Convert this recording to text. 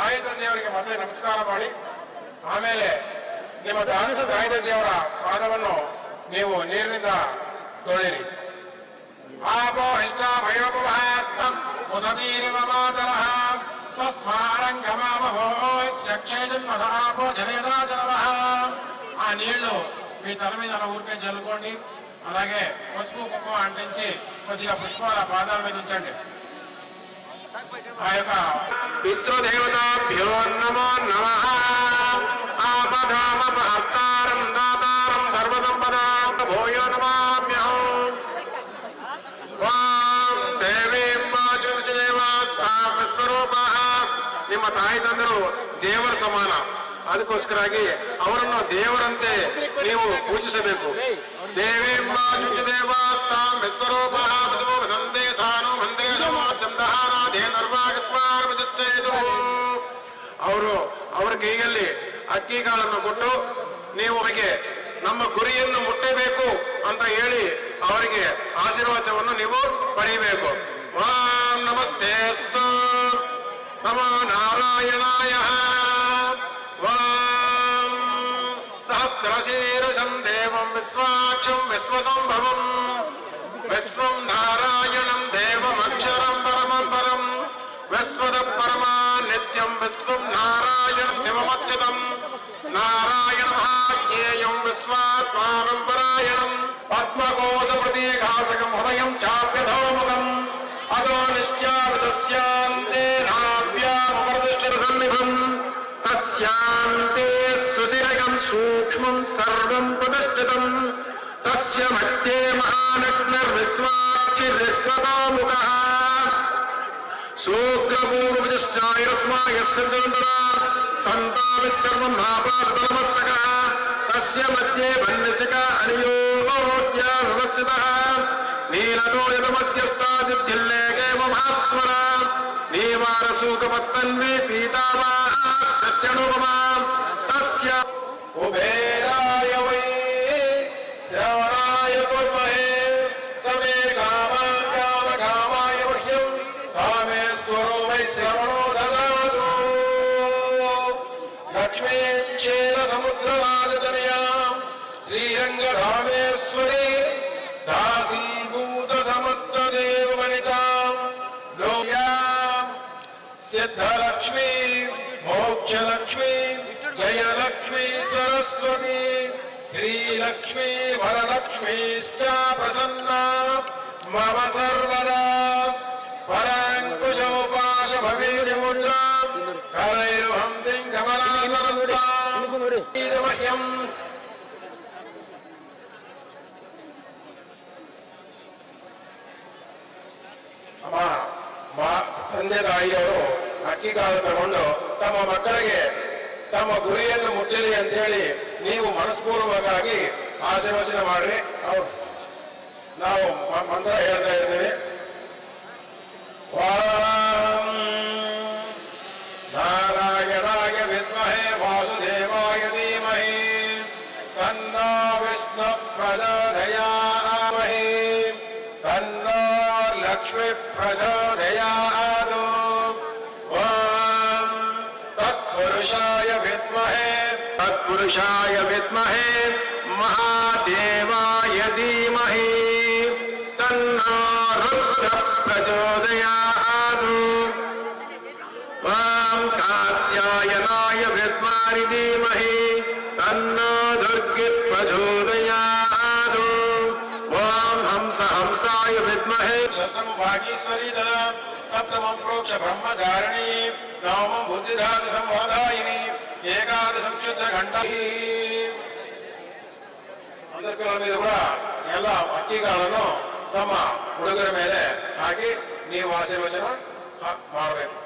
ಆಯುಧ ದೇವರಿಗೆ ಮೊದಲೇ ನಮಸ್ಕಾರ ಮಾಡಿ ಆಮೇಲೆ ನಿಮ್ಮ ದಾನಸ ಆಯುಧ ದೇವರ ಪಾದವನ್ನು ನೀವು ನೀರಿನಿಂದ ತೊಳೆಯಿರಿ ಆಪೋ ಇಷ್ಟ ಭಯೋಪವಾಸ್ತಂ ವಸತೀರಿವ ಮಾತರಃ తస్మారంగమాపో జనేదా జనవః ఆ నీళ్లు మీ తల మీద అలా ఊరికే చల్లుకోండి అలాగే పసుపు కుంకుమ అంటించి కొద్దిగా పుష్పాల పాదాల మీద ఉంచండి ఆ యొక్క పితృదేవతాభ్యో నమో నమ ఆపదామపహర్తారం దాతారం సర్వసంపదాం భూయో నమామ్యహం ಓಂ ದೇವೀಂ ಮಾಚುದೇವಾಸ್ತಾಂ ವಿಶ್ವರೂಪಃ ನಿಮ್ಮ ತಾಯಿ ತಂದರು ದೇವರ ಸಮಾನ ಅದಕ್ಕೋಸ್ಕರಾಗಿ ಅವರನ್ನು ದೇವರಂತೆ ನೀವು ಪೂಜಿಸಬೇಕು ದೇವೀಂ ಮಾಚುದೇವಾಸ್ತಾಂ ವಿಶ್ವರೂಪಃ ಅವರು ಅವರ ಕೈಯಲ್ಲಿ ಅಕ್ಕಿಗಳನ್ನು ಕೊಟ್ಟು ನೀವು ಅವರಿಗೆ ನಮ್ಮ ಗುರಿಯನ್ನು ಮುಟ್ಟಬೇಕು ಅಂತ ಹೇಳಿ ಅವರಿಗೆ ಆಶೀರ್ವಾದವನ್ನು ನೀವು ಪಡೆಯಬೇಕು. ನಮಸ್ತೆ ನಮ ನಾರಾಯಣಾಯ. ಸಹಸ್ರಶೀರ್ಷಂ ದೇವಂ ವಿಶ್ವಾಕ್ಷಂ ವಿಶ್ವಸಂಭವಂ. ವಿಶ್ವಂ ನಾರಾಯಣ శివమచ్యుతం నారాయణ భాగ్యేయం విశ్వాత్మానం పరాయణం పద్మకోశ ప్రతీఘాసకం హృదయం చాప్యధౌముఖం అదో నిశ్చావితస్యాంతే నాభ్యామృష్టిర సన్నిభం తస్యాంతే సుశిరగం సూక్ష్మం సర్వం ప్రతిష్ఠితం తస్య మధ్యే మహానగ్నర్విశ్వాక్షిర్విశ్వతోముఖः శూగ్రపూర్వజశ్చాయస్మాయ చంద్ర సంతావి సర్వం మహాపాదమస్తకः తస్య మధ్యే వన్యసిక అనియోగ్యా వ్యవస్థిత. నీలతో యతమధ్యస్థాదిద్ధిల్లేకేవ మహాస్వర నీవారసూకపత్తన్వే పీతావా లక్ష్మీం చేన సముద్రరాజతనయాం శ్రీరంగధామేశ్వరి దాసీభూత సమస్త దేవవనితాం లోయాం సిద్ధలక్ష్మీ మోక్షలక్ష్మీ జయలక్ష్మీ సరస్వతి శ్రీలక్ష్మీ వరలక్ష్మీశ్చ ప్రసన్నా. మమ సర్వదా పరాంకుశోపాశ భవేముద్రా కరైర్హంతిం కమలాసనంతాం ಮಾ ತಂದೆ ತಾಯಿಯವರು ಅಕ್ಕಿ ಕಾಳು ತಗೊಂಡು ತಮ್ಮ ಮಕ್ಕಳಿಗೆ ತಮ್ಮ ಗುರಿಯನ್ನು ಮುಟ್ಟಲಿ ಅಂತ ಹೇಳಿ ನೀವು ಮನಸ್ಪೂರ್ವಕವಾಗಿ ಆಶೀರ್ವಚನೆ ಮಾಡ್ರಿ ನಾವು ಮಂತ್ರ ಹೇಳ್ತಾ ಇರ್ತೀವಿ लक्ष्मीप्रचोदयादो ॐ तत्षा विमहे तत्पुरुषाय विमहे महादेवाय धीमहि। तन्नो रुद्रप्रचोदयादो कायनाय कात्यायनाय विद्मानि धीमहि तन्नो दुर्गिप्रचोदयात्। हंस हंसाय विद्महे षष्ठं भागीश्वरी तदा सप्तमं प्रोक्ष ब्रह्मचारिणी नवमं बुद्धिधातु संवादायिनी ఏకాదశం క్షుద్ర గంట అందరికీ మీద కూడా ಎಲ್ಲ ಅಕ್ಕಿಗಳನ್ನು ತಮ್ಮ ಹುಡುಗರ ಮೇಲೆ ಹಾಕಿ ನೀವು ಆಶೀರ್ವಚನ ಮಾಡಬೇಕು